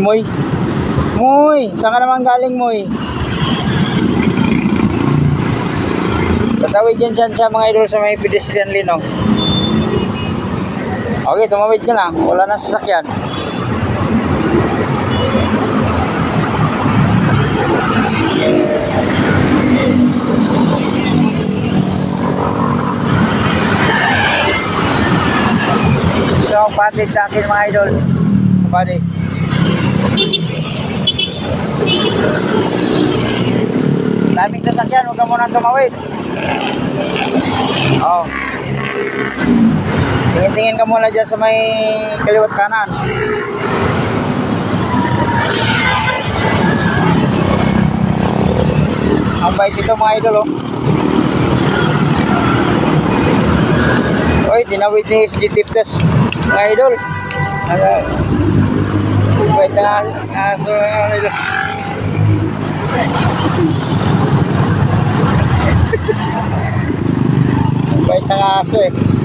Moy. Moy, saan ka naman galing, Moy? Tatawid yan dyan sa mga idol sa may pedestrian lane, oh. Okay, tumawid ka na. Wala na sasakyan. So, patid sa akin mga idol. Pati. Daming sasakyan, huwag ka muna tumawid. Oh. Tingin-tingin ka muna dyan sa may kaliwat kanan. Ang bait ito mga idol oh. Oy, tinawid ni SG Tiptas. Mga idol. Ano? Ang na aso na aso eh.